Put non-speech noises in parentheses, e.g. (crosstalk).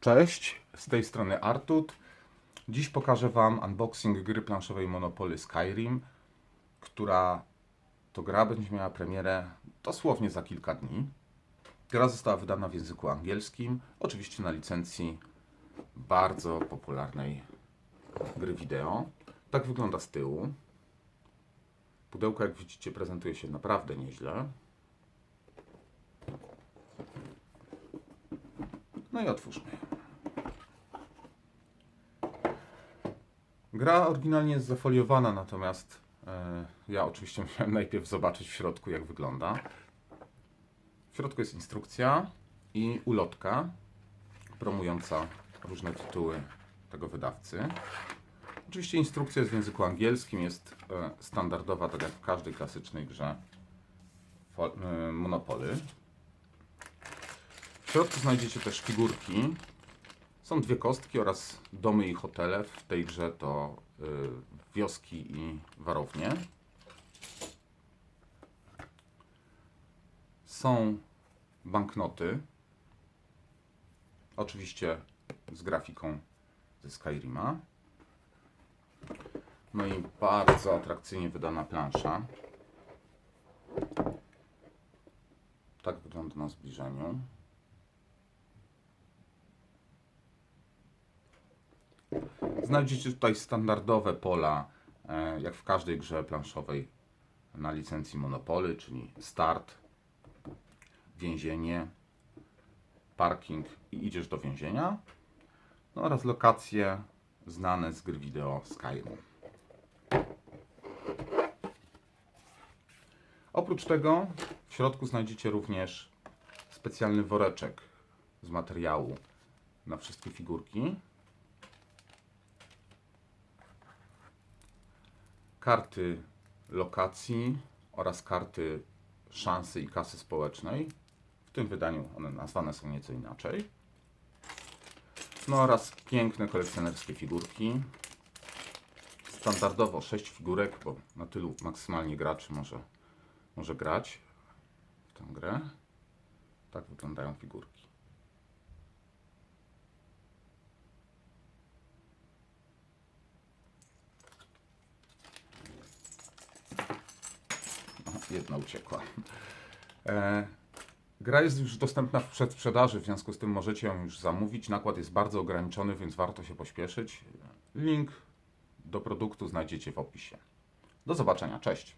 Cześć, z tej strony Artut. Dziś pokażę Wam unboxing gry planszowej Monopoly Skyrim, która to gra będzie miała premierę dosłownie za kilka dni. Gra została wydana w języku angielskim, oczywiście na licencji bardzo popularnej gry wideo. Tak wygląda z tyłu. Pudełko, jak widzicie, prezentuje się naprawdę nieźle. No i otwórzmy. Gra oryginalnie jest zafoliowana, natomiast e, ja oczywiście (laughs) musiałem najpierw zobaczyć w środku, jak wygląda. W środku jest instrukcja i ulotka promująca różne tytuły tego wydawcy. Oczywiście instrukcja jest w języku angielskim, jest e, standardowa, tak jak w każdej klasycznej grze e, Monopoly. W środku znajdziecie też figurki. Są dwie kostki oraz domy i hotele. W tej grze to y, wioski i warownie. Są banknoty. Oczywiście z grafiką ze Skyrima. No i bardzo atrakcyjnie wydana plansza. Tak wygląda na zbliżeniu. Znajdziecie tutaj standardowe pola, e, jak w każdej grze planszowej na licencji Monopoly, czyli start, więzienie, parking i idziesz do więzienia, no oraz lokacje znane z gry wideo Skyrim. Oprócz tego w środku znajdziecie również specjalny woreczek z materiału na wszystkie figurki. Karty lokacji oraz karty szansy i kasy społecznej. W tym wydaniu one nazwane są nieco inaczej. No oraz piękne kolekcjonerskie figurki. Standardowo 6 figurek, bo na tylu maksymalnie graczy może, może grać w tę grę. Tak wyglądają figurki. Jedna uciekła. E, gra jest już dostępna w przedsprzedaży, w związku z tym możecie ją już zamówić. Nakład jest bardzo ograniczony, więc warto się pośpieszyć. Link do produktu znajdziecie w opisie. Do zobaczenia, cześć.